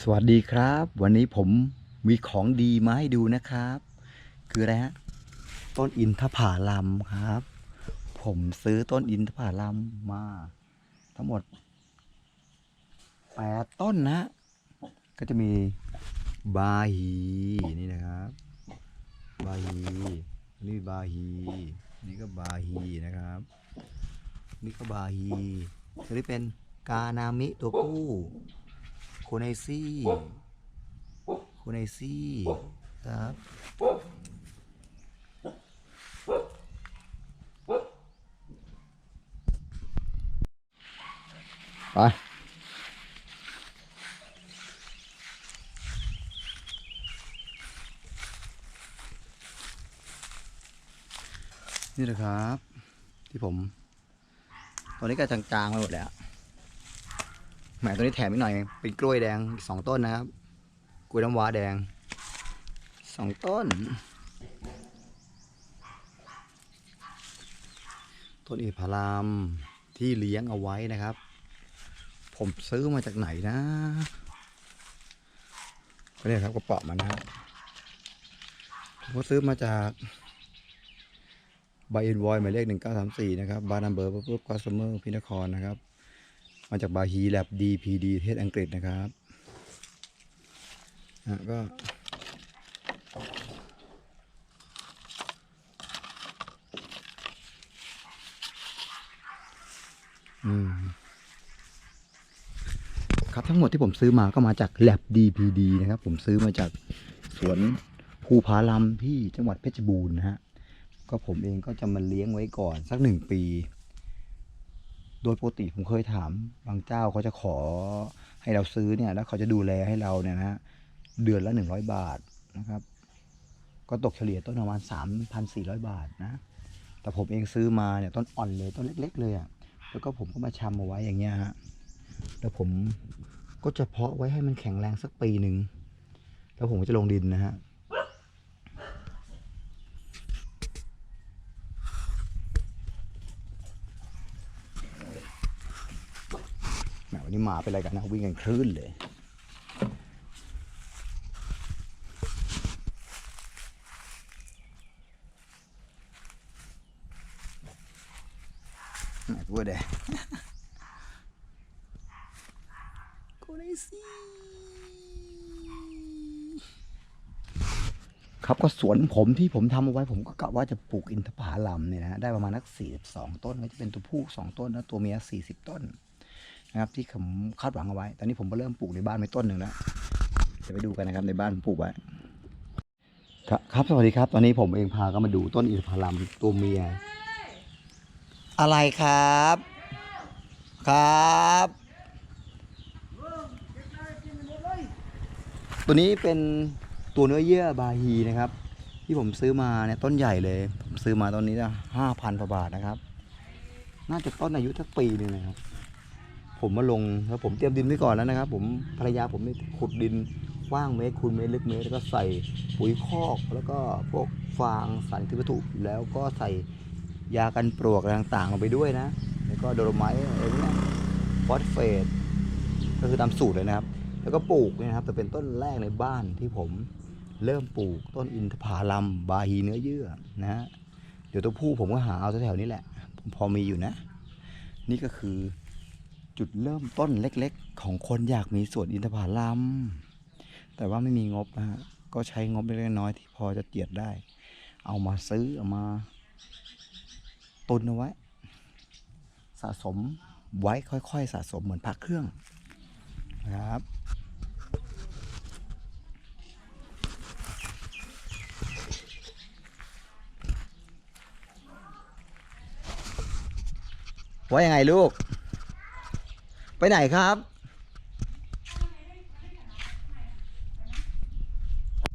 สวัสดีครับ วันนี้ผมมีของดีมาให้ดูนะครับ คืออะไรฮะต้นอินทผาลัมครับ ผมซื้อต้นอินทผาลัมมา ทั้งหมดแปดต้นนะก็จะมีบาฮีนี่นะครับ บาฮีนี่บาฮีนี่ก็บาฮีนะครับ นี่ก็บาฮีตัวนี้เป็นกานามิตัวผู้ โคไนซี่โคไนซี่ครับไปนี่แหละครับ ที่ผม ตอนนี้ก็จางๆไปหมดแล้ว แหมตัวนี้แถมอีกหน่อย เป็นกล้วยแดงสองต้นนะครับ กล้วยน้ำว้าแดงสองต้น ต้นอินทผลามที่เลี้ยงเอาไว้นะครับ ผมซื้อมาจากไหนนะก็เนี่ยครับกระเป๋ามันนะครับผมก็ซื้อมาจากใบอินวอยหมายเลขหนึ่งเก้าสามสี่นะครับ บาร์นัมเบอร์ปุ๊บกัสเมอร์พินครนะครับ มาจากบาฮีแลบ DPD ประเทศอังกฤษนะครับอะก็อืมครับทั้งหมดที่ผมซื้อมาก็มาจาก Lab DPD นะครับ ผมซื้อมาจากสวนภูผาลำที่จังหวัดเพชรบูรณ์นะฮะก็ผมเองก็จะมาเลี้ยงไว้ก่อนสักหนึ่งปี โดยปกติผมเคยถามบางเจ้าเขาจะขอให้เราซื้อเนี่ยแล้วเขาจะดูแลให้เราเนี่ยนะฮะเดือนละหนึ่งร้อยบาทนะครับ ก็ตกเฉลี่ยต้นประมาณสามพันสี่ร้อยบาทนะ แต่ผมเองซื้อมาเนี่ยต้นอ่อนเลยต้นเล็ก ๆ เลยอะ่ะแล้วก็ผมก็มาชำเอาไว้อย่างเงี้ยฮะแล้วผมก็จะเพาะไว้ให้มันแข็งแรงสักปีหนึ่งแล้วผมก็จะลงดินนะฮะ แหม วันนี้หมาเป็นอะไรกันนะ วิ่งกันคลื่นเลย ไหนพูดเลยกูได้สิครับก็สวนผมที่ผมทำเอาไว้ผมก็กะว่าจะปลูกอินทผลัมเนี่ยนะฮะได้ประมาณนักสี่สิบสองต้นก็จะเป็นตัวผู้สองต้นแล้วตัวเมียสี่สิบต้น นะครับ ที่ผมคาดหวังเอาไว้ ตอนนี้ผมก็เริ่มปลูกในบ้านไปต้นหนึ่งแล้วเดี๋ยวไปดูกันนะครับในบ้านผมปลูกไว้ครับครับสวัสดีครับ ตอนนี้ผมเองพาก็มาดูต้นอินทผลัมตัวเมีย อะไรครับ ครับ ตัวนี้เป็นตัวเนื้อเยื่อบาฮีนะครับ ที่ผมซื้อมาเนี่ยต้นใหญ่เลย ผมซื้อมาต้นนี้นะห้าพันกว่าบาทนะครับ น่าจะต้นอายุสักปีหนึ่งนะครับ ผมมาลงแล้วผมเตรียมดินไว้ก่อนแล้วนะครับ ผมภรรยาผมนี่ขุดดินกว้างเมตรคูณเมตรลึกเมตรแล้วก็ใส่ปุ๋ยคอกแล้วก็พวกฟางสารพิวัตถุแล้วก็ใส่ยากันปลวกอะไรต่างๆลงไปด้วยนะ แล้วก็โดโลไมต์อะไรพวกเนี้ยฟอสเฟตก็คือตามสูตรเลยนะครับ แล้วก็ปลูกเนี่ยนะครับ แต่เป็นต้นแรกในบ้านที่ผมเริ่มปลูกต้นอินทผลัมบาฮีเนื้อเยื่อนะฮะเดี๋ยวตัวผู้ผมก็หาเอาแถวๆนี้แหละ ผมพอมีอยู่นะ นี่ก็คือ จุดเริ่มต้นเล็กๆ ของคนอยากมีสวนอินทผลัมแต่ว่าไม่มีงบนะฮะก็ใช้งบเล็กๆน้อยที่พอจะเจียดได้ เอามาซื้อเอามา ตุนเอาไว้ สะสมไว้ค่อยๆ สะสมเหมือนพักเครื่องนะครับว่ายังไงลูก ไปไหนครับ